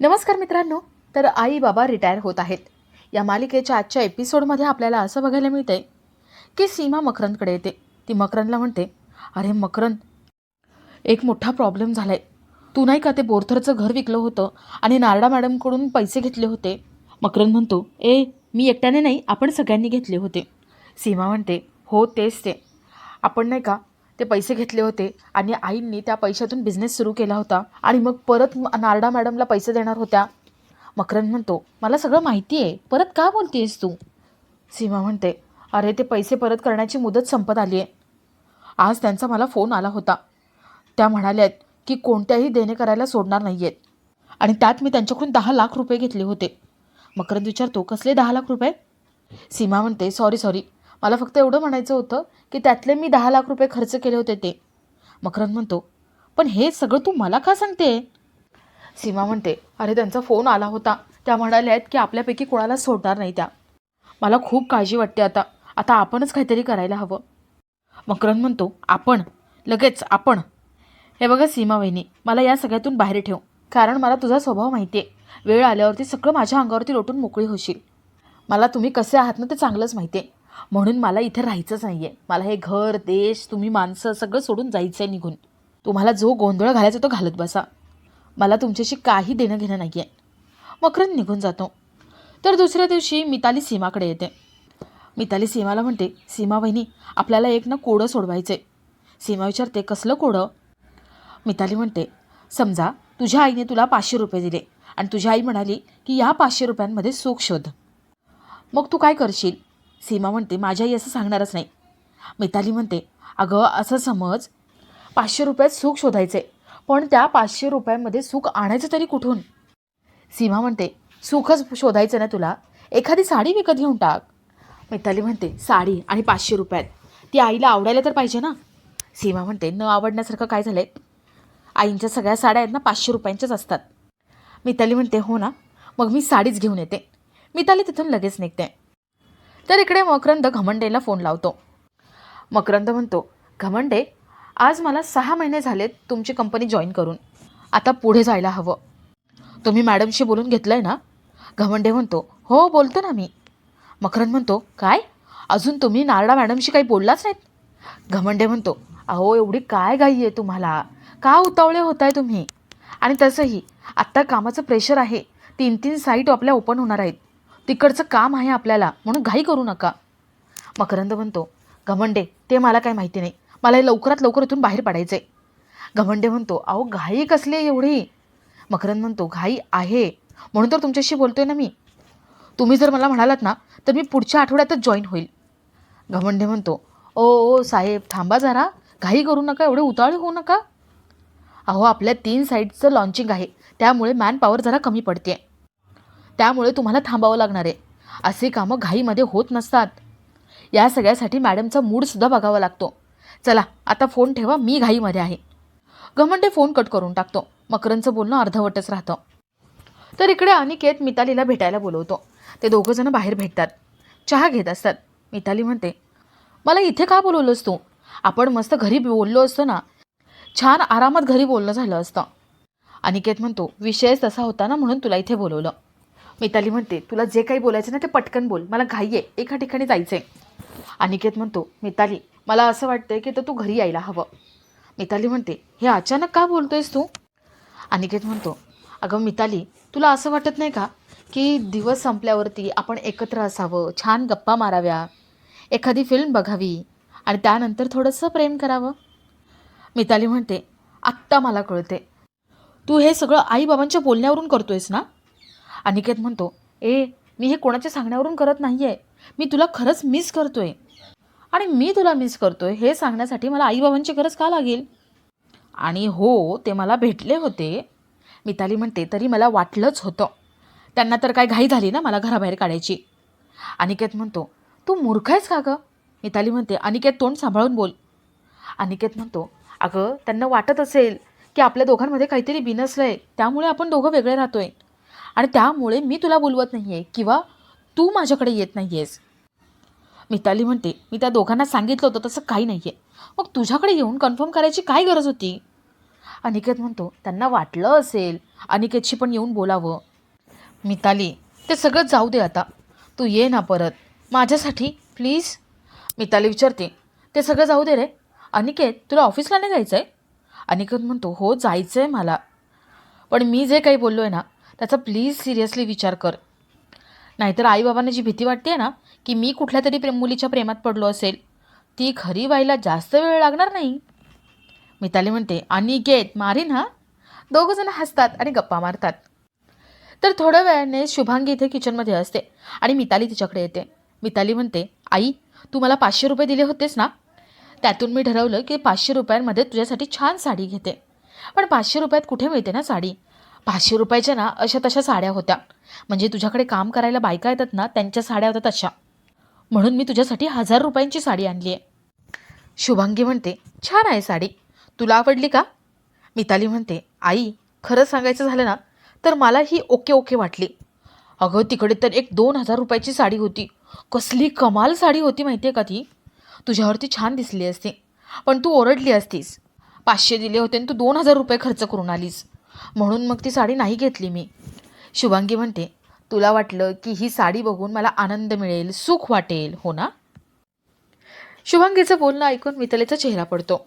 नमस्कार मित्रांनो तर आई बाबा रिटायर होत आहेत. या मालिकेच्या आजच्या एपिसोडमध्ये आपल्याला असं बघायला मिळतंय की सीमा मकरंदकडे येते. ती मकरंदला म्हणते अरे मकरंद एक मोठा प्रॉब्लेम झाला आहे तू नाही का ते बोरथरचं घर विकलं होतं आणि नारडा मॅडमकडून पैसे घेतले होते मकरंद म्हणतो ए मी एकट्याने नाही आपण सगळ्यांनी घेतले होते सीमा म्हणते हो तेच ते. आपण नाही का ते पैसे घेतले होते आणि आईंनी त्या पैशातून बिझनेस सुरू केला होता. आणि मग परत नारडा मॅडमला पैसे देणार होत्या. मकरंद म्हणतो मला सगळं माहिती आहे परत का बोलतेस तू? सीमा म्हणते अरे ते पैसे परत करण्याची मुदत संपत आली आहे आज त्यांचा मला फोन आला होता. त्या म्हणाल्या आहेत की कोणत्याही देणे करायला सोडणार नाही आहेत आणि त्यात मी त्यांच्याकडून दहा लाख रुपये घेतले होते. मकरंद विचारतो कसले दहा लाख रुपये? सीमा म्हणते सॉरी सॉरी. मला फक्त एवढं म्हणायचं होतं की त्यातले मी दहा लाख रुपये खर्च केले होते ते. मकरंद म्हणतो पण हे सगळं तू मला का सांगते? सीमा म्हणते अरे त्यांचा फोन आला होता. त्या म्हणाल्या आहेत की आपल्यापैकी कोणाला सोडणार नाही त्या. मला खूप काळजी वाटते आता. आता आपणच काहीतरी करायला हवं. मकरंद म्हणतो आपण? लगेच आपण? हे बघा सीमा वहिनी मला या सगळ्यातून बाहेर ठेव. कारण मला तुझा स्वभाव माहिती आहे वेळ आल्यावरती सगळं माझ्या अंगावरती लोटून मोकळी होशील. मला तुम्ही कसे आहात ना ते चांगलंच माहिती आहे म्हणून मला इथे राहायचंच नाही आहे मला हे घर देश तुम्ही माणसं सगळं सोडून जायचं आहे निघून. तुम्हाला जो गोंधळ घालायचा तो घालत बसा. मला तुमच्याशी काही देणं घेणं नाही आहे मकरंद निघून जातो. तर दुसऱ्या दिवशी मिताली सीमाकडे येते. मिताली सीमाला म्हणते सीमा वहिनी आपल्याला एक ना कोडं सोडवायचं आहे सीमा विचारते कसलं कोडं? मिताली म्हणते समजा तुझ्या आईने तुला पाचशे रुपये दिले आणि तुझी आई म्हणाली की या पाचशे रुपयांमध्ये सुख शोध. मग तू काय करशील? सीमा म्हणते माझी आई असं सांगणारच नाही. मिताली म्हणते अगं असं समज. पाचशे रुपयात सुख शोधायचे पण त्या पाचशे रुपयांमध्ये सुख आणायचं तरी कुठून? सीमा म्हणते सुखच शोधायचं ना तुला? एखादी साडी विकत घेऊन टाक. मिताली म्हणते साडी आणि पाचशे रुपयात. ती आईला आवडायला तर पाहिजे ना? सीमा म्हणते न आवडण्यासारखं काय झालं आहे आईंच्या सगळ्या साड्या आहेत ना पाचशे रुपयांच्याच असतात. मिताली म्हणते हो ना. मग मी साडीच घेऊन येते. मिताली तिथून लगेच निघते. तर इकडे मकरंद घमंडेला फोन लावतो. मकरंद म्हणतो घमंडे आज मला सहा महिने झालेत तुमची कंपनी जॉईन करून. आता पुढे जायला हवं. तुम्ही मॅडमशी बोलून घेतलं आहे ना? घमंडे म्हणतो हो बोलतो ना मी. मकरंद म्हणतो काय? अजून तुम्ही नारडा मॅडमशी काही बोललाच नाहीत? घमंडे म्हणतो अहो एवढी काय घाई आहे तुम्हाला? का उतावळे होताय तुम्ही? आणि तसंही आत्ता कामाचं प्रेशर आहे. तीन तीन साईट आपल्या ओपन होणार आहेत. तिकडचं काम आहे आपल्याला म्हणून घाई करू नका. मकरंद म्हणतो घमंडे ते मला काय माहिती नाही. मला हे लवकरात लवकर इथून बाहेर पडायचं आहे घमंडे म्हणतो अहो घाई कसली आहे एवढी? मकरंद म्हणतो घाई आहे. म्हणून तर तुमच्याशी बोलतोय ना मी. तुम्ही जर मला म्हणालात ना तर मी पुढच्या आठवड्यातच जॉईन होईल. घमंडे म्हणतो ओ ओ साहेब थांबा जरा. घाई करू नका एवढे उताळी होऊ नका. अहो आपल्या तीन साईडचं लॉन्चिंग आहे. त्यामुळे मॅन पॉवर जरा कमी पडते त्यामुळे तुम्हाला थांबावं लागणार आहे. असे कामं घाईमध्ये होत नसतात. या सगळ्यासाठी मॅडमचा मूडसुद्धा बघावा लागतो. चला आता फोन ठेवा मी घाईमध्ये आहे. घमंडे फोन कट करून टाकतो. मकरंदचं बोलणं अर्धवटच राहतं. तर इकडे अनिकेत मितालीला भेटायला बोलवतो. ते दोघंजणं बाहेर भेटतात. चहा घेत असतात. मिताली म्हणते मला इथे का बोलवलंस तू? आपण मस्त घरी बोललो असतो ना. छान आरामात घरी बोलणं झालं असतं. अनिकेत म्हणतो विषयच तसा होता ना म्हणून तुला इथे बोलवलं. मिताली म्हणते तुला जे काही बोलायचं ना ते पटकन बोल. मला घाई आहे. एका ठिकाणी जायचं आहे अनिकेत म्हणतो मिताली मला असं वाटतंय की तर तू घरी यायला हवं. मिताली म्हणते हे अचानक का बोलतोयस तू? अनिकेत म्हणतो अगं मिताली तुला असं वाटत नाही का की दिवस संपल्यावरती आपण एकत्र असावं छान गप्पा माराव्या एखादी फिल्म बघावी आणि त्यानंतर थोडंसं प्रेम करावं? मिताली म्हणते आत्ता मला कळते तू हे सगळं आईबाबांच्या बोलण्यावरून करतोयस ना? अनिकेत म्हणतो ए मी हे कोणाच्या सांगण्यावरून करत नाही आहे मी तुला खरंच मिस करतोय. आणि मी तुला मिस करतोय हे सांगण्यासाठी मला आईबाबांची गरज का लागेल? आणि हो ते मला भेटले होते. मिताली म्हणते तरी मला वाटलंच होतं. त्यांना तर काय घाई झाली ना मला घराबाहेर काढायची. अनिकेत म्हणतो तू मूर्ख आहेस का गं? मिताली म्हणते अनिकेत तोंड सांभाळून बोल. अनिकेत म्हणतो अगं त्यांना वाटत असेल की आपल्या दोघांमध्ये काहीतरी बिनसलं आहे त्यामुळे आपण दोघं वेगळे राहतोय. आणि त्यामुळे मी तुला बोलवत नाही आहे किंवा तू माझ्याकडे येत नाही आहेस मिताली म्हणते मी त्या दोघांना सांगितलं होतं तसं काही नाही आहे मग तुझ्याकडे येऊन कन्फर्म करायची काय गरज होती? अनिकेत म्हणतो त्यांना वाटलं असेल. अनिकेतशी पण येऊन बोलावं. मिताली ते सगळं जाऊ दे आता. तू ये ना परत. माझ्यासाठी प्लीज मिताली विचारते ते सगळं जाऊ दे रे. अनिकेत तुला ऑफिसला नाही जायचं आहे अनिकेत म्हणतो हो जायचं आहे मला. पण मी जे काही बोललो आहे ना त्याचा प्लीज सिरियसली विचार कर. नाहीतर आईबाबांना जी भीती वाटते ना की मी कुठल्या तरी प्रेम मुलीच्या प्रेमात पडलो असेल ती खरी व्हायला जास्त वेळ लागणार नाही. मिताली म्हणते अनिकेत मारीन हा. दोघं जण हसतात आणि गप्पा मारतात. तर थोड्या वेळाने शुभांगी इथे किचनमध्ये असते आणि मिताली तिच्याकडे येते. मिताली म्हणते आई तू मला पाचशे रुपये दिले होतेस ना? त्यातून मी ठरवलं की पाचशे रुपयांमध्ये तुझ्यासाठी छान साडी घेते. पण पाचशे रुपयात कुठे मिळते ना साडी? पाचशे रुपयाच्या ना अशा तशा साड्या होत्या. म्हणजे तुझ्याकडे काम करायला बायका येतात ना त्यांच्या साड्या होत्या तशा. म्हणून मी तुझ्यासाठी हजार रुपयांची साडी आणली आहे. शुभांगी म्हणते छान आहे साडी. तुला आवडली का? मिताली म्हणते आई खरं सांगायचं झालं ना तर मला ही ओके ओके वाटली. अगं तिकडे तर एक दोन हजार रुपयाची साडी होती. कसली कमाल साडी होती माहिती आहे का ती? तुझ्यावरती छान दिसली असती. पण तू ओरडली असतीस. पाचशे दिले होते आणि तू दोन हजार रुपये खर्च करून आलीस. म्हणून मग ती साडी नाही घेतली मी. शुभांगी म्हणते तुला वाटलं की ही साडी बघून मला आनंद मिळेल सुख वाटेल हो ना? शुभांगीचं बोलणं ऐकून मितलेचा चेहरा पडतो.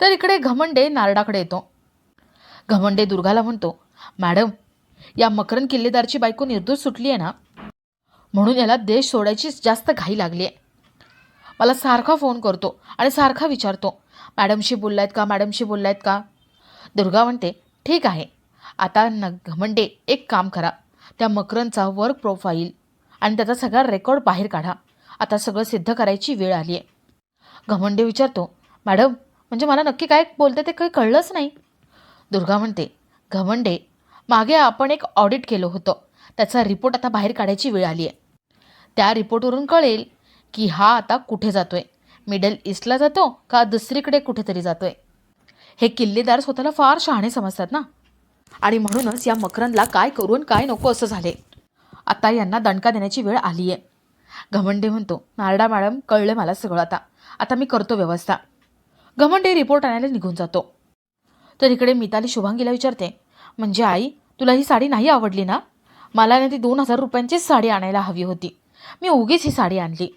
तर इकडे घमंडे नारडाकडे येतो. घमंडे दुर्गाला म्हणतो मॅडम या मकरन किल्लेदारची बायको निर्दोष सुटली आहे ना? म्हणून याला देश सोडायची जास्त घाई लागली आहे. मला सारखा फोन करतो आणि सारखा विचारतो मॅडमशी बोललायत का मॅडमशी बोललायत का? दुर्गा म्हणते ठीक आहे. आता न घमंडे म्हणजे एक काम करा. त्या मकरनचा वर्क प्रोफाईल आणि त्याचा सगळा रेकॉर्ड बाहेर काढा. आता सगळं सिद्ध करायची वेळ आली आहे. घमंडे विचारतो मॅडम म्हणजे मला नक्की काय बोलते ते काही कळलंच नाही. दुर्गा म्हणते घमंडे मागे आपण एक ऑडिट केलं होतं. त्याचा रिपोर्ट आता बाहेर काढायची वेळ आली आहे. त्या रिपोर्टवरून कळेल की हा आता कुठे जातोय. मिडल ईस्टला जातो का दुसरीकडे कुठेतरी जातोय? हे किल्लेदार स्वतःला फार शहाणे समजतात ना. आणि म्हणूनच या मकरंदला काय करू आणि काय नको असं झाले. आता यांना दणका देण्याची वेळ आली आहे घमंडे म्हणतो नारडा मॅडम कळलं मला सगळं आता. आता मी करतो व्यवस्था. घमंडे रिपोर्ट आणायला निघून जातो. तर इकडे मिताली शुभांगीला विचारते म्हणजे आई तुला ही साडी नाही आवडली ना? मला ना ती दोन हजार रुपयांचीच साडी आणायला हवी होती. मी उगीच ही साडी आणली.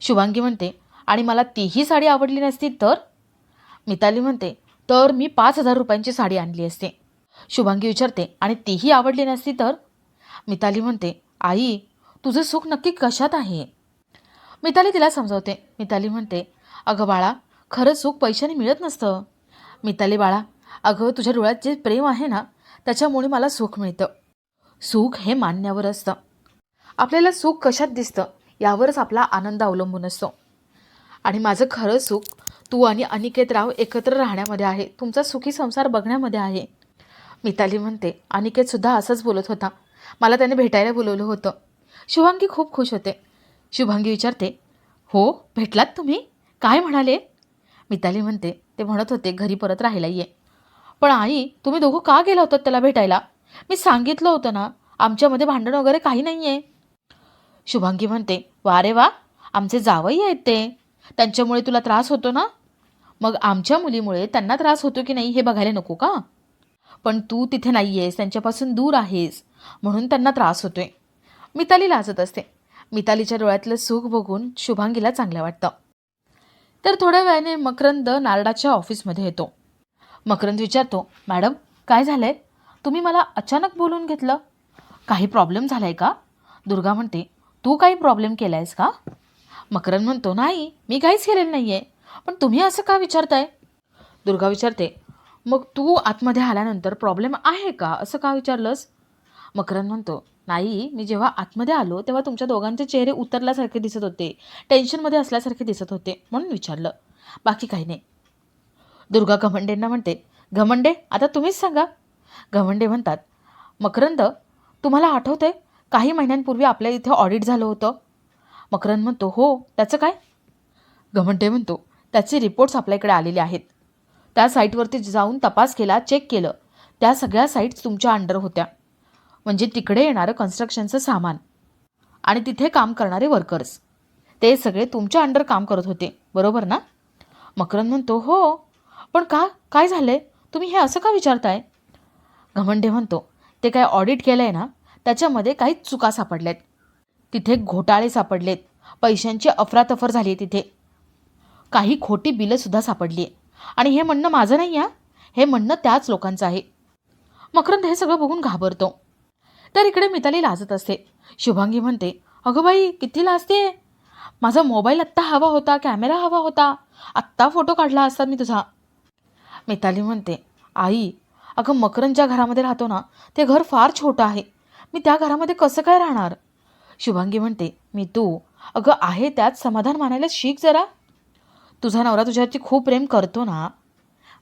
शुभांगी म्हणते आणि मला तीही साडी आवडली नसती तर? मिताली म्हणते तर मी पाच हजार रुपयांची साडी आणली असते. शुभांगी विचारते आणि तीही आवडली नसती तर? मिताली म्हणते आई तुझं सुख नक्की कशात आहे? मिताली तिला समजवते. मिताली म्हणते अगं बाळा खरं सुख पैशाने मिळत नसतं. मिताली बाळा अगं तुझ्या डोळ्यात जे प्रेम आहे ना त्याच्यामुळे मला सुख मिळतं. सुख हे मान्यावर असतं. आपल्याला सुख कशात दिसतं यावरच आपला आनंद अवलंबून असतो. आणि माझं खरं सुख तू आणि अनिकेत राव एकत्र राहण्यामध्ये आहे. तुमचा सुखी संसार बघण्यामध्ये आहे. मिताली म्हणते अनिकेतसुद्धा असंच बोलत होता. मला त्याने भेटायला बोलवलं होतं. शुभांगी खूप खुश होते. शुभांगी विचारते हो भेटलात तुम्ही? काय म्हणाले? मिताली म्हणते ते म्हणत होते घरी परत राहायला ये. पण आई तुम्ही दोघं का गेला होतात त्याला भेटायला? मी सांगितलं होतं ना आमच्यामध्ये भांडण वगैरे काही नाही आहे शुभांगी म्हणते वा रे वा आमचे जावई आहेत ते. त्यांच्यामुळे तुला त्रास होतो ना? मग आमच्या मुलीमुळे त्यांना त्रास होतो की नाही हे बघायला नको का? पण तू तिथे नाही आहेस त्यांच्यापासून दूर आहेस म्हणून त्यांना त्रास होतोय. मिताली लाजत असते. मितालीच्या डोळ्यातलं सुख बघून शुभांगीला चांगलं वाटतं. तर थोड्या वेळाने मकरंद नारडाच्या ऑफिसमध्ये येतो. मकरंद विचारतो मॅडम काय झालंय? तुम्ही मला अचानक बोलून घेतलं? काही प्रॉब्लेम झाला आहे का? दुर्गा म्हणते तू काही प्रॉब्लेम केला आहेस का? मकरंद म्हणतो नाही मी काहीच केलेलं नाही आहे पण तुम्ही असं का विचारताय? दुर्गा विचारते. मग तू आतमध्ये आल्यानंतर प्रॉब्लेम आहे का? असं का विचारलंस? मकरंद म्हणतो नाही मी जेव्हा आतमध्ये आलो तेव्हा तुमच्या दोघांचे चेहरे उतरल्यासारखे दिसत होते टेन्शनमध्ये असल्यासारखे दिसत होते म्हणून विचारलं. बाकी काही नाही. दुर्गा घमंडेंना म्हणते घमंडे आता तुम्हीच सांगा. घमंडे म्हणतात मकरंद तुम्हाला आठवते काही महिन्यांपूर्वी आपल्या इथे ऑडिट झालं होतं? मकरंद म्हणतो हो त्याचं काय? घमंडे म्हणतो त्याचे रिपोर्ट्स आपल्याकडे आलेले आहेत. त्या साईटवरती जाऊन तपास केला चेक केलं. त्या सगळ्या साईट्स तुमच्या अंडर होत्या. म्हणजे तिकडे येणारं कन्स्ट्रक्शनचं सामान. आणि तिथे काम करणारे वर्कर्स ते सगळे तुमच्या अंडर काम करत होते. बरोबर ना? मकरंद म्हणतो हो. पण का? काय झालं आहे तुम्ही हे असं का विचारताय? घमंडे म्हणतो ते काय ऑडिट केलं आहे ना? त्याच्यामध्ये काही चुका सापडल्या आहेत तिथे घोटाळे सापडलेत. पैशांची अफरातफर झाली आहे तिथे. काही खोटी बिलंसुद्धा सापडली आहे आणि हे म्हणणं माझं नाही आहे हे म्हणणं त्याच लोकांचं आहे. मकरंद हे सगळं बघून घाबरतो. तर इकडे मिताली लाजत असते. शुभांगी म्हणते अगं बाई किती लाजते माझा मोबाईल आत्ता हवा होता कॅमेरा हवा होता. आत्ता फोटो काढला असता मी तुझा. मिताली म्हणते आई अगं मकरंद ज्या घरामध्ये राहतो ना ते घर फार छोटं आहे. मी त्या घरामध्ये कसं काय राहणार? शुभांगी म्हणते मी तू. अगं आहे त्यात समाधान मानायला शिक जरा. तुझा नवरा तुझ्यावरती खूप प्रेम करतो ना.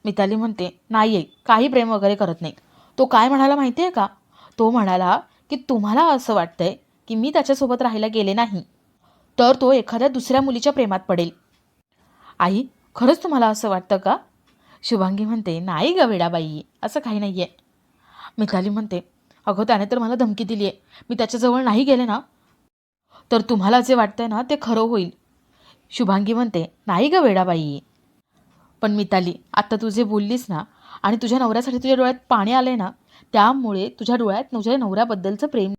मिताली म्हणते नाही आहे काही प्रेम वगैरे करत नाही. तो काय म्हणाला माहिती आहे का? तो म्हणाला की तुम्हाला असं वाटतंय की मी त्याच्यासोबत राहायला गेले नाही. तर तो एखाद्या दुसऱ्या मुलीच्या प्रेमात पडेल. आई खरंच तुम्हाला असं वाटतं का? शुभांगी म्हणते नाही ग वेडाबाई असं काही नाही आहे मिताली म्हणते अगं त्याने तर मला धमकी दिली आहे मी त्याच्याजवळ नाही गेले ना. तर तुम्हाला जे वाटतंय ना ते खरं होईल. शुभांगी म्हणते नाही ग वेडाबाई. पण मिताली आत्ता तू जे बोललीस ना आणि तुझ्या नवऱ्यासाठी तुझ्या डोळ्यात पाणी आलंय ना त्यामुळे तुझ्या डोळ्यात तुझ्या नवऱ्याबद्दलचं प्रेम